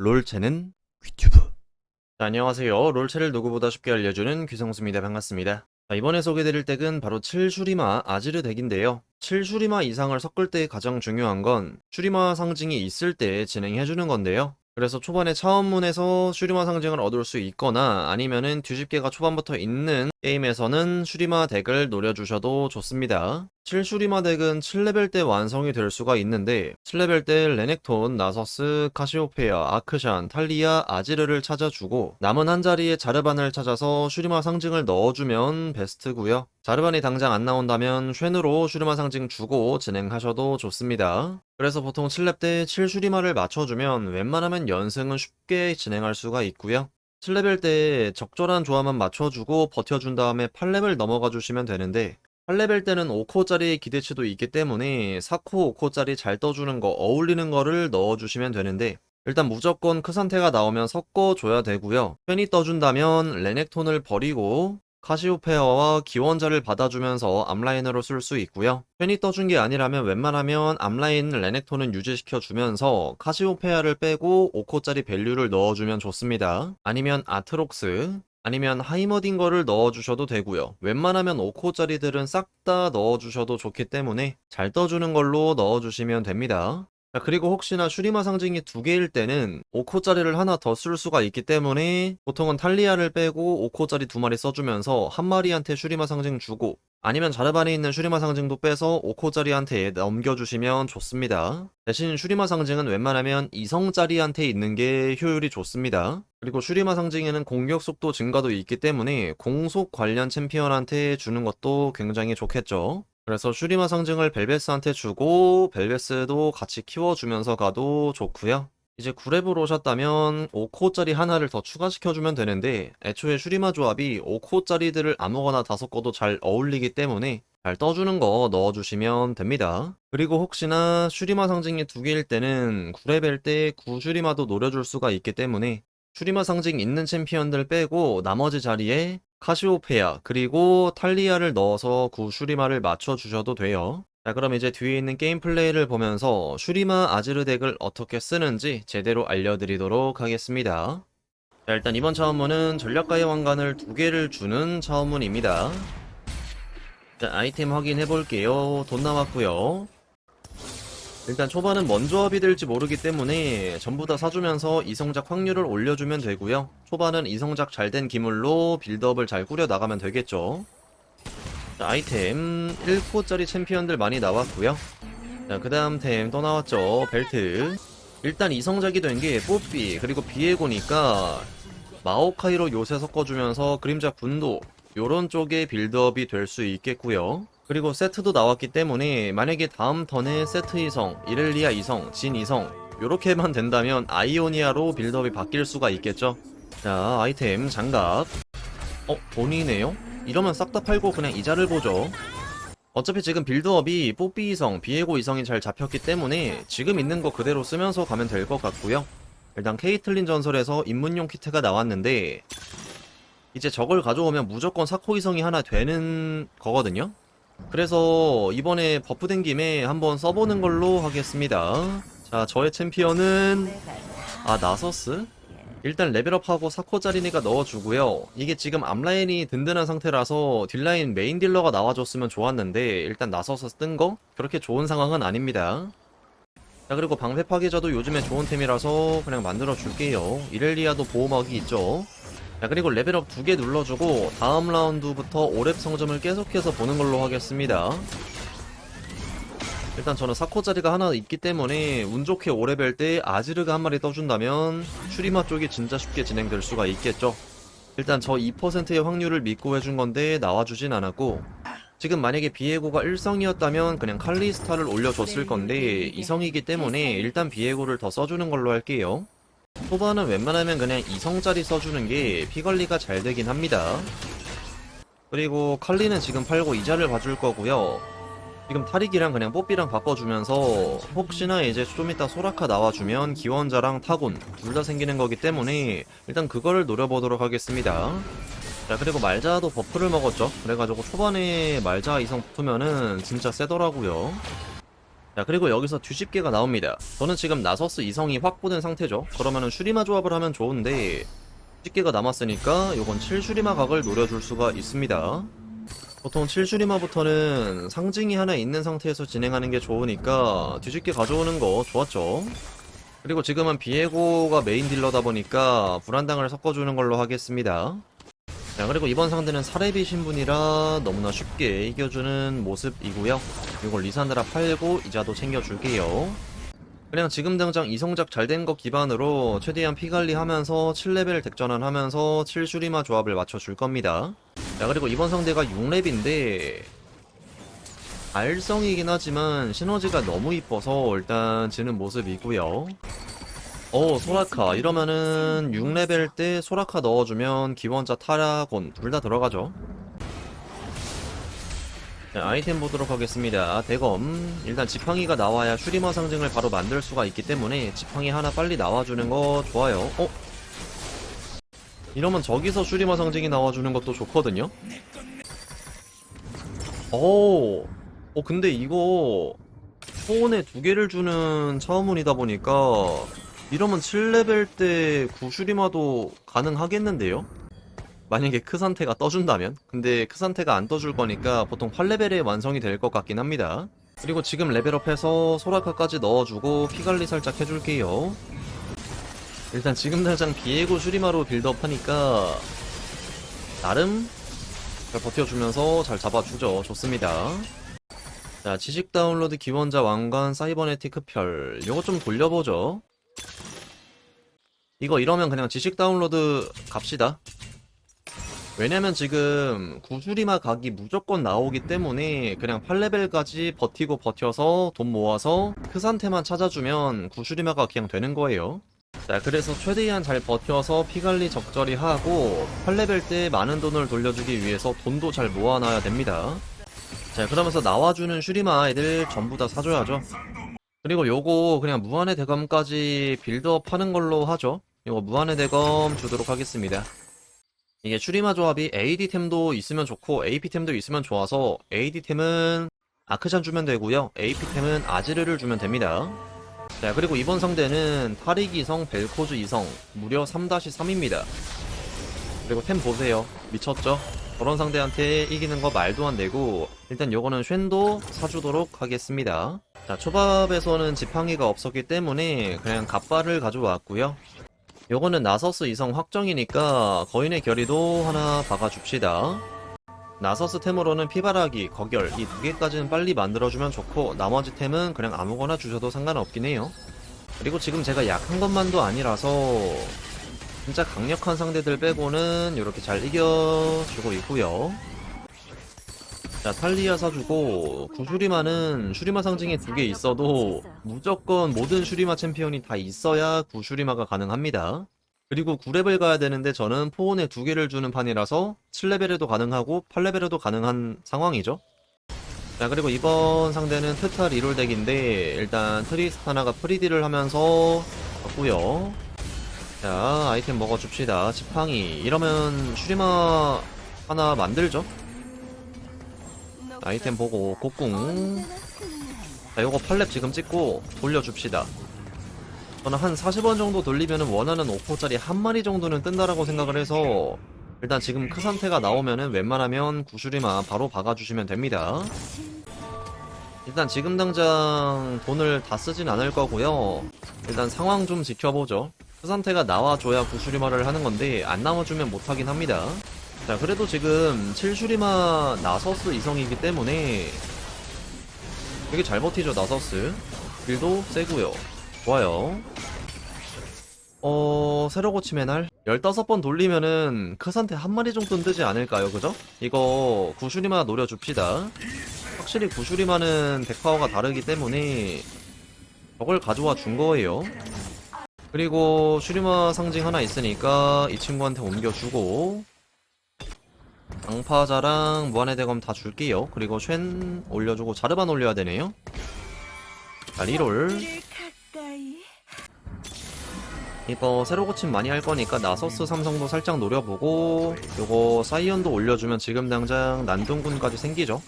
롤체는 귀튜브. 자, 안녕하세요. 롤체를 누구보다 쉽게 알려주는 귀성수입니다. 반갑습니다. 자, 이번에 소개드릴 덱은 바로 7슈리마 아지르 덱인데요. 7슈리마 이상을 섞을 때 가장 중요한 건 슈리마 상징이 있을 때 진행해주는 건데요. 그래서 초반에 차원문에서 슈리마 상징을 얻을 수 있거나 아니면은 뒤집개가 초반부터 있는 게임에서는 슈리마 덱을 노려주셔도 좋습니다. 7슈리마 덱은 7레벨 때 완성이 될 수가 있는데 7레벨 때 레넥톤, 나서스, 카시오페아, 아크샨, 탈리아, 아지르를 찾아주고 남은 한 자리에 자르반을 찾아서 슈리마 상징을 넣어주면 베스트고요. 자르반이 당장 안 나온다면 쉔으로 슈리마 상징 주고 진행하셔도 좋습니다. 그래서 보통 7렙 때 7슈리마를 맞춰주면 웬만하면 연승은 쉽게 진행할 수가 있고요. 7레벨 때 적절한 조합만 맞춰주고 버텨준 다음에 8레벨 넘어가 주시면 되는데 8레벨 때는 5코짜리 기대치도 있기 때문에 4코, 5코짜리 잘 떠주는 거, 어울리는 거를 넣어주시면 되는데 일단 무조건 크산테가 나오면 섞어줘야 되고요. 편히 떠준다면 레넥톤을 버리고 카시오페어와 기원자를 받아주면서 앞라인으로 쓸 수 있고요. 편히 떠준 게 아니라면 웬만하면 앞라인 레넥톤은 유지시켜주면서 카시오페아를 빼고 5코짜리 밸류를 넣어주면 좋습니다. 아니면 아트록스, 아니면 하이머딩거를 넣어주셔도 되고요. 웬만하면 5코짜리들은 싹 다 넣어주셔도 좋기 때문에 잘 떠주는 걸로 넣어주시면 됩니다. 자, 그리고 혹시나 슈리마 상징이 두 개일 때는 5코짜리를 하나 더 쓸 수가 있기 때문에 보통은 탈리아를 빼고 5코짜리 두 마리 써주면서 한 마리한테 슈리마 상징 주고 아니면 자르반에 있는 슈리마 상징도 빼서 5코짜리한테 넘겨주시면 좋습니다. 대신 슈리마 상징은 웬만하면 이성짜리한테 있는 게 효율이 좋습니다. 그리고 슈리마 상징에는 공격 속도 증가도 있기 때문에 공속 관련 챔피언한테 주는 것도 굉장히 좋겠죠. 그래서 슈리마 상징을 벨베스한테 주고 벨베스도 같이 키워주면서 가도 좋고요. 이제 9렙으로 오셨다면 5코짜리 하나를 더 추가시켜주면 되는데 애초에 슈리마 조합이 5코짜리들을 아무거나 다 섞어도 잘 어울리기 때문에 잘 떠주는 거 넣어주시면 됩니다. 그리고 혹시나 슈리마 상징이 두 개일 때는 9레벨 때 9슈리마도 노려줄 수가 있기 때문에 슈리마 상징 있는 챔피언들 빼고 나머지 자리에 카시오페아 그리고 탈리아를 넣어서 9슈리마를 맞춰주셔도 돼요. 자 그럼 이제 뒤에 있는 게임 플레이를 보면서 슈리마 아지르 덱을 어떻게 쓰는지 제대로 알려드리도록 하겠습니다. 자 일단 이번 차원문은 전략가의 왕관을 두 개를 주는 차원문입니다. 자 아이템 확인해 볼게요. 돈 남았고요. 일단 초반은 뭔 조합이 될지 모르기 때문에 전부 다 사주면서 이성작 확률을 올려주면 되고요. 초반은 이성작 잘 된 기물로 빌드업을 잘 꾸려 나가면 되겠죠. 자, 아이템 1코짜리 챔피언들 많이 나왔고요. 자, 그 다음 템 또 나왔죠. 벨트. 일단 이성작이 된 게 뽀삐 그리고 비에고니까 마오카이로 요새 섞어주면서 그림자 분도 요런 쪽의 빌드업이 될 수 있겠고요. 그리고 세트도 나왔기 때문에 만약에 다음 턴에 세트 이성, 이렐리아 이성, 진 이성 요렇게만 된다면 아이오니아로 빌드업이 바뀔 수가 있겠죠. 자 아이템 장갑 어 돈이네요? 이러면 싹 다 팔고 그냥 이자를 보죠. 어차피 지금 빌드업이 뽀삐 이성, 비에고 이성이 잘 잡혔기 때문에 지금 있는 거 그대로 쓰면서 가면 될 것 같고요. 일단 케이틀린 전설에서 입문용 키트가 나왔는데 이제 저걸 가져오면 무조건 사코 이성이 하나 되는 거거든요. 그래서 이번에 버프 된 김에 한번 써보는 걸로 하겠습니다. 자, 저의 챔피언은 아 나서스? 일단 레벨업하고 사코짜리니까 넣어주고요. 이게 지금 앞라인이 든든한 상태라서 딜라인 메인 딜러가 나와줬으면 좋았는데 일단 나서서 뜬 거? 그렇게 좋은 상황은 아닙니다. 자 그리고 방패 파괴자도 요즘에 좋은 템이라서 그냥 만들어 줄게요. 이렐리아도 보호막이 있죠. 자 그리고 레벨업 두 개 눌러주고 다음 라운드부터 5렙 성점을 계속해서 보는 걸로 하겠습니다. 일단 저는 4코짜리가 하나 있기 때문에 운 좋게 5레벨 때 아지르가 한 마리 떠준다면 슈리마 쪽이 진짜 쉽게 진행될 수가 있겠죠. 일단 저 2%의 확률을 믿고 해준 건데 나와주진 않았고 지금 만약에 비에고가 1성이었다면 그냥 칼리스타를 올려줬을 건데 2성이기 때문에 일단 비에고를 더 써주는 걸로 할게요. 초반은 웬만하면 그냥 2성짜리 써주는 게 피관리가 잘 되긴 합니다. 그리고 칼리는 지금 팔고 이자를 봐줄 거고요. 지금 타릭이랑 그냥 뽀삐랑 바꿔주면서 혹시나 이제 좀 이따 소라카 나와주면 기원자랑 타곤 둘 다 생기는 거기 때문에 일단 그거를 노려보도록 하겠습니다. 자 그리고 말자도 버프를 먹었죠. 그래가지고 초반에 말자 이성 붙으면은 진짜 세더라고요. 자 그리고 여기서 뒤집개가 나옵니다. 저는 지금 나서스 이성이 확보된 상태죠. 그러면은 슈리마 조합을 하면 좋은데 뒤집개가 남았으니까 요건 7슈리마 각을 노려줄 수가 있습니다. 보통 7슈리마부터는 상징이 하나 있는 상태에서 진행하는 게 좋으니까 뒤집개 가져오는 거 좋았죠. 그리고 지금은 비에고가 메인 딜러다 보니까 불안당을 섞어주는 걸로 하겠습니다 자 그리고 이번 상대는 사례비 신분이라 너무나 쉽게 이겨주는 모습이고요. 이걸 리산드라 팔고 이자도 챙겨줄게요. 그냥 지금 당장 이성작 잘 된 거 기반으로 최대한 피 관리하면서 7레벨 덱전환 하면서 7슈리마 조합을 맞춰줄 겁니다. 자 그리고 이번 상대가 6렙인데 알성이긴 하지만 시너지가 너무 이뻐서 일단 지는 모습이고요 어 소라카. 이러면은 6레벨 때 소라카 넣어주면 기원자 타라곤 둘 다 들어가죠. 자, 아이템 보도록 하겠습니다. 대검. 일단 지팡이가 나와야 슈리마 상징을 바로 만들 수가 있기 때문에 지팡이 하나 빨리 나와주는 거 좋아요. 어? 이러면 저기서 슈리마 상징이 나와주는 것도 좋거든요? 오, 어 근데 이거 소원에 두 개를 주는 차원문이다 보니까 이러면 7레벨 때 구슈리마도 가능하겠는데요? 만약에 크산테가 떠준다면? 근데 크산테가 안 떠줄 거니까 보통 8레벨에 완성이 될 것 같긴 합니다. 그리고 지금 레벨업해서 소라카까지 넣어주고 피관리 살짝 해줄게요. 일단 지금 당장 비에고 슈리마로 빌드업 하니까 나름 잘 버텨주면서 잘 잡아주죠. 좋습니다. 자, 지식 다운로드 기원자 왕관 사이버네틱 흡혈. 요거 좀 돌려보죠. 이거 이러면 그냥 지식 다운로드 갑시다. 왜냐면 지금 구수리마 각이 무조건 나오기 때문에 그냥 8레벨까지 버티고 버텨서 돈 모아서 크산테만 찾아주면 구수리마가 그냥 되는 거예요. 자, 그래서 최대한 잘 버텨서 피관리 적절히 하고 8레벨 때 많은 돈을 돌려주기 위해서 돈도 잘 모아놔야 됩니다. 자, 그러면서 나와주는 슈리마 애들 전부 다 사줘야죠. 그리고 요거 그냥 무한의 대검까지 빌드업 하는 걸로 하죠. 이거 무한의 대검 주도록 하겠습니다. 이게 슈리마 조합이 AD템도 있으면 좋고 AP템도 있으면 좋아서 AD템은 아크샨 주면 되고요. AP템은 아지르를 주면 됩니다. 자 그리고 이번 상대는 타릭 이성, 벨코즈 이성 무려 3-3입니다. 그리고 템 보세요. 미쳤죠? 저런 상대한테 이기는 거 말도 안 되고 일단 요거는 쉔도 사주도록 하겠습니다. 자 초밥에서는 지팡이가 없었기 때문에 그냥 갑발을 가져왔고요. 요거는 나서스 이성 확정이니까 거인의 결의도 하나 박아줍시다. 나서스 템으로는 피바라기, 거결 이 두 개까지는 빨리 만들어주면 좋고 나머지 템은 그냥 아무거나 주셔도 상관없긴 해요. 그리고 지금 제가 약한 것만도 아니라서 진짜 강력한 상대들 빼고는 이렇게 잘 이겨주고 있고요. 자 탈리아 사주고 구슈리마는 슈리마 상징이 두 개 있어도 무조건 모든 슈리마 챔피언이 다 있어야 구슈리마가 가능합니다. 그리고 9레벨 가야 되는데 저는 포온에 두 개를 주는 판이라서 7레벨에도 가능하고 8레벨에도 가능한 상황이죠. 자 그리고 이번 상대는 트타 리롤 덱인데 일단 트리스타나가 프리디를 하면서 갔고요. 자 아이템 먹어줍시다. 지팡이 이러면 슈리마 하나 만들죠. 아이템 보고 곡궁. 자 요거 8렙 지금 찍고 돌려줍시다. 저는 한 40원 정도 돌리면 원하는 5포짜리 한 마리 정도는 뜬다라고 생각을 해서 일단 지금 크 상태가 나오면은 웬만하면 구슈리만 바로 박아주시면 됩니다. 일단 지금 당장 돈을 다 쓰진 않을 거고요. 일단 상황 좀 지켜보죠. 크 상태가 나와줘야 구슈리마를 하는 건데 안 나와주면 못하긴 합니다 자 그래도 지금 7슈리마 나서스 이성이기 때문에 되게 잘 버티죠 나서스. 빌도 세고요. 좋아요. 어 새로 고침의 날? 15번 돌리면은 크산테 한 마리 정도는 뜨지 않을까요 그죠? 이거 구슈리마 노려줍시다. 확실히 구슈리마는 백파워가 다르기 때문에 저걸 가져와 준 거예요. 그리고 슈리마 상징 하나 있으니까 이 친구한테 옮겨주고 강파자랑 무한의 대검 다 줄게요. 그리고 쉔 올려주고 자르반 올려야 되네요. 자, 리롤. 이거 새로 고침 많이 할 거니까 나서스 삼성도 살짝 노려보고 요거 사이언도 올려주면 지금 당장 난동군까지 생기죠.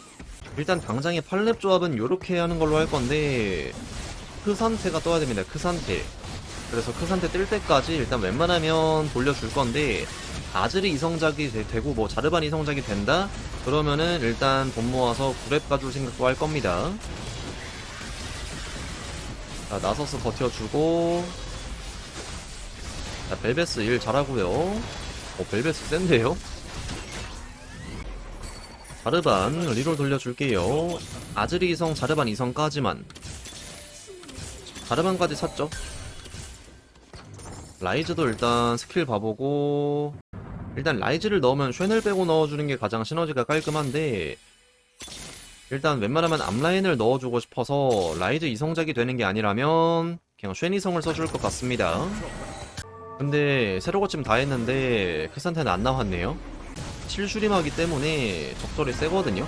일단 당장의 팔렙 조합은 요렇게 하는 걸로 할 건데 크 상태가 떠야 됩니다. 크 상태. 그래서 크 상태 뜰 때까지 일단 웬만하면 돌려줄 건데 아즈리 이성작이 되, 고뭐 자르반 이성작이 된다? 그러면은 일단 돈 모아서 구랩 가줄 생각도 할 겁니다. 자, 나서스 버텨주고 자, 벨베스 일 잘하고요. 어, 벨베스 센데요? 자르반 리롤 돌려줄게요. 아즈리 이성, 자르반 이성까지만. 자르반까지 샀죠. 라이즈도 일단 스킬 봐보고 일단 라이즈를 넣으면 쉔을 빼고 넣어주는 게 가장 시너지가 깔끔한데 일단 웬만하면 앞라인을 넣어주고 싶어서 라이즈 이성작이 되는 게 아니라면 그냥 쉔 이성을 써줄 것 같습니다. 근데 새로 고침 다 했는데 그 상태는 안 나왔네요. 7슈림하기 때문에 적절히 세거든요.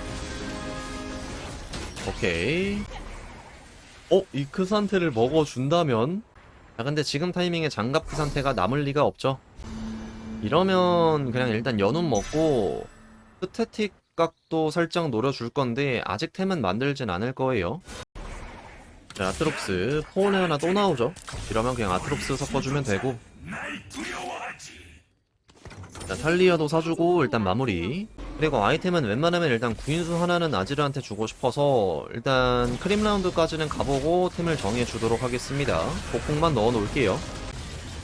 오케이. 어? 이크 상태를 먹어준다면? 아 근데 지금 타이밍에 장갑 크 상태가 남을 리가 없죠. 이러면 그냥 일단 연운 먹고 스태틱 각도 살짝 노려줄 건데 아직 템은 만들진 않을 거예요. 자, 아트록스 포온에 하나 또 나오죠. 이러면 그냥 아트록스 섞어주면 되고 자, 탈리아도 사주고 일단 마무리. 그리고 아이템은 웬만하면 일단 구인수 하나는 아지르한테 주고 싶어서 일단 크림 라운드까지는 가보고 템을 정해주도록 하겠습니다. 복폭만 넣어 놓을게요.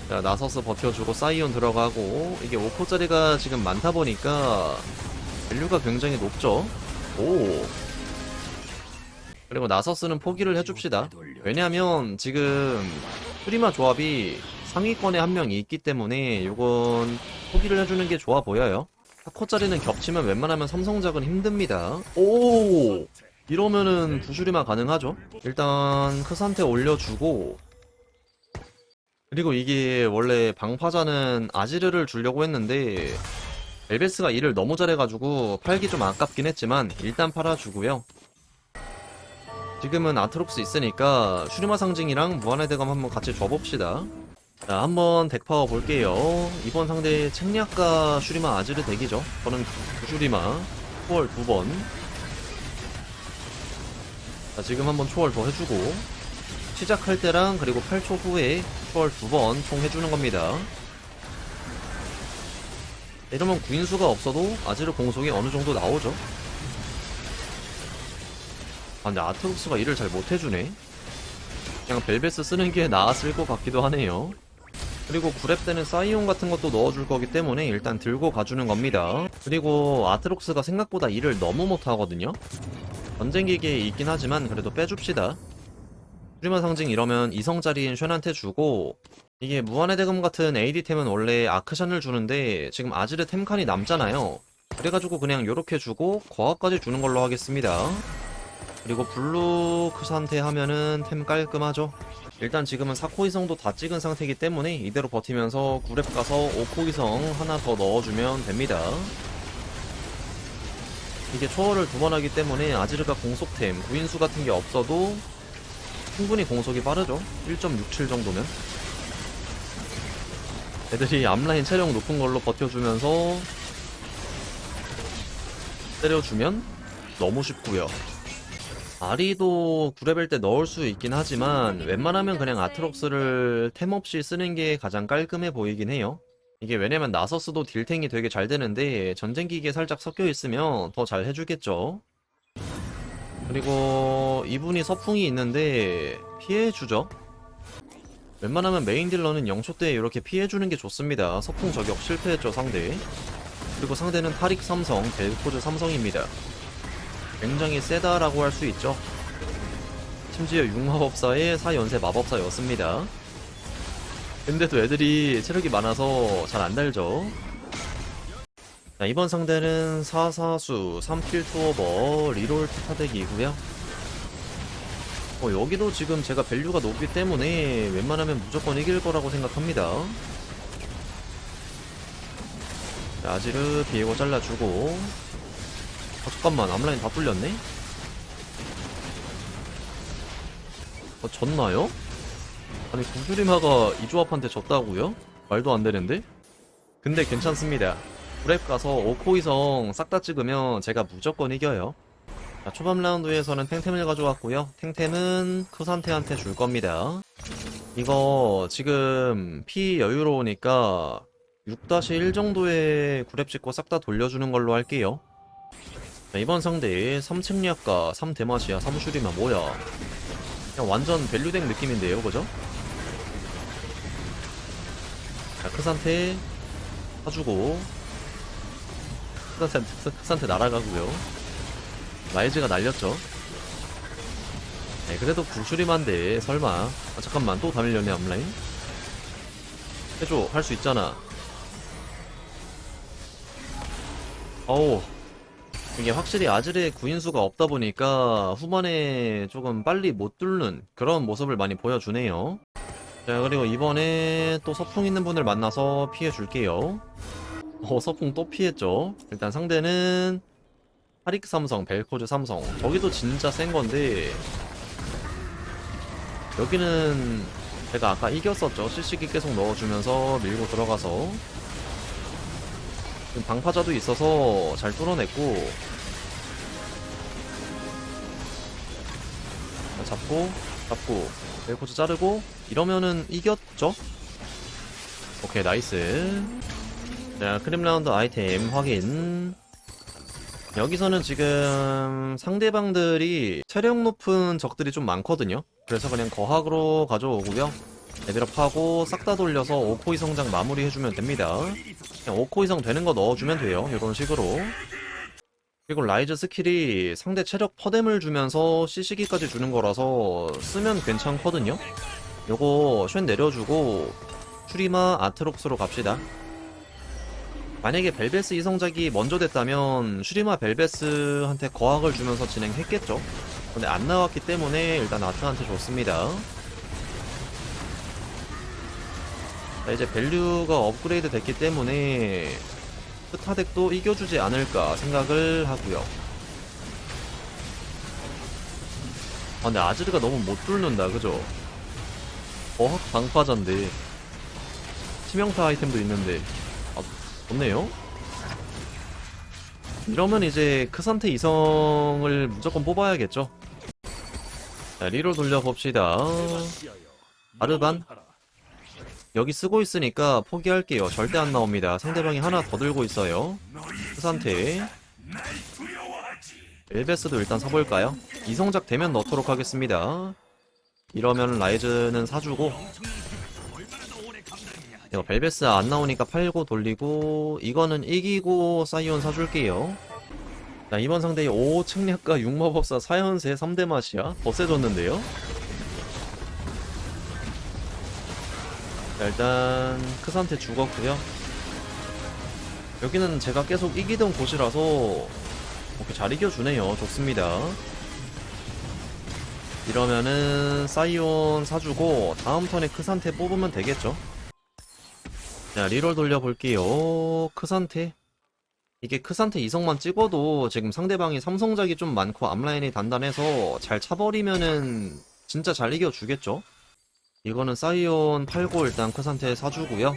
자, 나서스 버텨주고 사이온 들어가고 이게 5코짜리가 지금 많다 보니까 밸류가 굉장히 높죠. 오. 그리고 나서스는 포기를 해줍시다. 왜냐하면 지금 프리마 조합이 상위권에 한 명이 있기 때문에 이건 포기를 해주는 게 좋아 보여요. 4코짜리는 겹치면 웬만하면 삼성작은 힘듭니다. 오! 이러면은 부슈리마 가능하죠. 일단 크산테 올려주고 그리고 이게 원래 방파자는 아지르를 주려고 했는데 엘베스가 일을 너무 잘해가지고 팔기 좀 아깝긴 했지만 일단 팔아주고요. 지금은 아트록스 있으니까 슈리마 상징이랑 무한의 대검 한번 같이 줘봅시다. 자, 한번 덱 파워 볼게요. 이번 상대 책략가 슈리마 아지르 덱이죠. 저는 슈리마 초월 두 번. 자, 지금 한번 초월 더 해주고 시작할 때랑 그리고 8초 후에 초월 두 번 총 해주는 겁니다. 이러면 구인수가 없어도 아지르 공속이 어느 정도 나오죠. 아, 근데 아트록스가 일을 잘 못해주네. 그냥 벨베스 쓰는 게 나았을 것 같기도 하네요. 그리고 구랩 때는 사이온 같은 것도 넣어줄 거기 때문에 일단 들고 가주는 겁니다. 그리고 아트록스가 생각보다 일을 너무 못하거든요. 전쟁기계에 있긴 하지만 그래도 빼줍시다. 슈리마 상징 이러면 이성짜리인 쉔한테 주고 이게 무한의 대금 같은 AD템은 원래 아크샨을 주는데 지금 아지르 템칸이 남잖아요. 그래가지고 그냥 요렇게 주고 과학까지 주는 걸로 하겠습니다. 그리고 블루 크산테 하면은 템 깔끔하죠. 일단 지금은 4코 이성도 다 찍은 상태이기 때문에 이대로 버티면서 9렙 가서 5코 이성 하나 더 넣어주면 됩니다. 이게 초월을 두 번 하기 때문에 아지르가 공속템, 구인수 같은 게 없어도 충분히 공속이 빠르죠. 1.67 정도면. 애들이 앞라인 체력 높은 걸로 버텨주면서 때려주면 너무 쉽고요. 아리도 9레벨 때 넣을 수 있긴 하지만 웬만하면 그냥 아트록스를 템 없이 쓰는 게 가장 깔끔해 보이긴 해요. 이게 왜냐면 나서스도 딜탱이 되게 잘 되는데 전쟁기기에 살짝 섞여 있으면 더 잘 해주겠죠. 그리고 이분이 서풍이 있는데 피해주죠. 웬만하면 메인 딜러는 0초 때 이렇게 피해주는 게 좋습니다. 서풍 저격 실패했죠 상대. 그리고 상대는 타릭 삼성, 델코즈 삼성입니다. 굉장히 세다라고 할 수 있죠. 심지어 6마법사의 4연세 마법사였습니다. 근데도 애들이 체력이 많아서 잘 안 달죠. 자, 이번 상대는 4사수, 3킬 투어버, 리롤 투타덱이고요. 어, 여기도 지금 제가 밸류가 높기 때문에 웬만하면 무조건 이길 거라고 생각합니다. 자, 아지르 비에고 잘라주고 어, 잠깐만 앞라인 다 뚫렸네? 어, 졌나요? 아니 구주리마가 이 조합한테 졌다고요? 말도 안 되는데? 근데 괜찮습니다. 브랩 가서 5코 이성 싹 다 찍으면 제가 무조건 이겨요. 자, 초반 라운드에서는 탱템을 가져왔고요. 탱템은 크산테한테 줄 겁니다. 이거 지금 피 여유로우니까 6-1 정도의 구랩 찍고 싹 다 돌려주는 걸로 할게요. 자, 이번 상대 3층리아까 3대마시아 3슈리마 뭐야 그냥 완전 밸류덱 느낌인데요 그죠? 자 크산테 사주고 크산테, 크산테 날아가고요. 라이즈가 날렸죠. 네, 그래도 구슈리만데 설마. 아, 잠깐만 또다 밀렸네 앞라인? 해줘 할 수 있잖아. 어우. 이게 확실히 아즈르의 구인수가 없다 보니까 후반에 조금 빨리 못 뚫는 그런 모습을 많이 보여주네요. 자, 그리고 이번에 또 서풍 있는 분을 만나서 피해줄게요. 어, 서풍 또 피했죠. 일단 상대는 하릭 삼성, 벨코즈 삼성. 저기도 진짜 센 건데, 여기는 제가 아까 이겼었죠. CC기 계속 넣어주면서 밀고 들어가서. 방파자도 있어서 잘 뚫어냈고 자, 잡고 잡고 벨코즈 자르고 이러면은 이겼죠? 오케이 나이스 자 크림 라운드 아이템 확인 여기서는 지금 상대방들이 체력 높은 적들이 좀 많거든요 그래서 그냥 거학으로 가져오고요 레벨업하고 싹 다 돌려서 오코이 성장 마무리 해주면 됩니다 그냥 5코 이상 되는 거 넣어주면 돼요. 이런 식으로. 그리고 라이즈 스킬이 상대 체력 퍼뎀을 주면서 CC기까지 주는 거라서 쓰면 괜찮거든요. 요거 쉔 내려주고 슈리마 아트록스로 갑시다. 만약에 벨베스 이성작이 먼저 됐다면 슈리마 벨베스한테 거학을 주면서 진행했겠죠. 근데 안 나왔기 때문에 일단 아트한테 줬습니다. 자, 이제 밸류가 업그레이드 됐기 때문에 스타덱도 이겨주지 않을까 생각을 하고요. 아 근데 아즈르가 너무 못 뚫는다 그죠? 어학 방파자인데 치명타 아이템도 있는데 아 좋네요? 이러면 이제 크산테 이성을 무조건 뽑아야겠죠? 자 리로 돌려봅시다 아르반 여기 쓰고 있으니까 포기할게요. 절대 안 나옵니다. 상대방이 하나 더 들고 있어요. 그 상태. 엘베스도 일단 사볼까요? 이성작 되면 넣도록 하겠습니다. 이러면 라이즈는 사주고 이거 벨베스 안 나오니까 팔고 돌리고 이거는 이기고 사이온 사줄게요. 자 이번 상대의 5층략과 6마법사 4연세 3대 맛이야? 더 세졌는데요? 자, 일단 크산테 죽었고요. 여기는 제가 계속 이기던 곳이라서 이렇게 잘 이겨주네요. 좋습니다. 이러면은 사이온 사주고 다음 턴에 크산테 뽑으면 되겠죠. 자 리롤 돌려볼게요. 크산테 이게 크산테 이성만 찍어도 지금 상대방이 삼성작이 좀 많고 앞라인이 단단해서 잘 차버리면은 진짜 잘 이겨주겠죠. 이거는 사이온 팔고 일단 크산테 사주고요.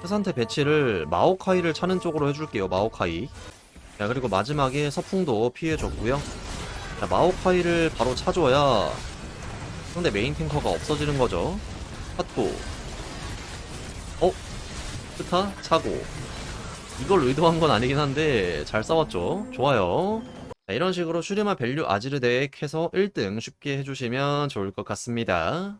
크산테 배치를 마오카이를 차는 쪽으로 해줄게요. 마오카이. 자 그리고 마지막에 서풍도 피해줬고요. 자 마오카이를 바로 차줘야 상대 메인 탱커가 없어지는 거죠. 핫고. 어? 스타 차고. 이걸 의도한 건 아니긴 한데 잘 싸웠죠. 좋아요. 자, 이런 식으로 슈리마 밸류 아지르 덱 해서 1등 쉽게 해주시면 좋을 것 같습니다.